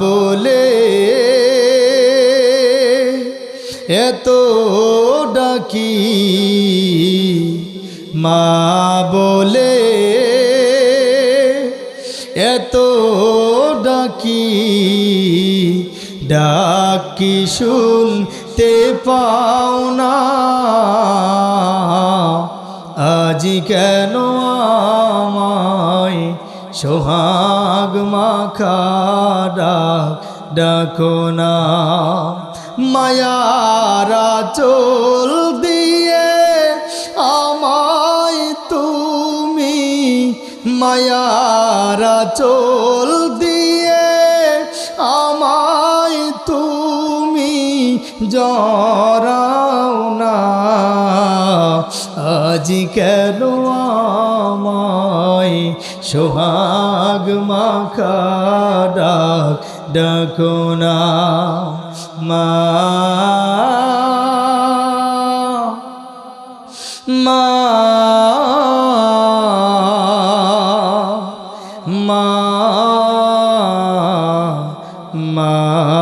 বলে এত ডাকি মা বলে এত ডাকি ডাকি শুনতে পাও না। আজি কেন সোহাগ মাখা ডাক না। মায়ারা চোল দিয়ে আমায় তুমি। মায়ারা চোল দিয়ে আমায় তুমি। জরাও না। আজি কেন আমায় সোহাগ মাখা ডাক ডাকো না? মা। মা। মা। মা।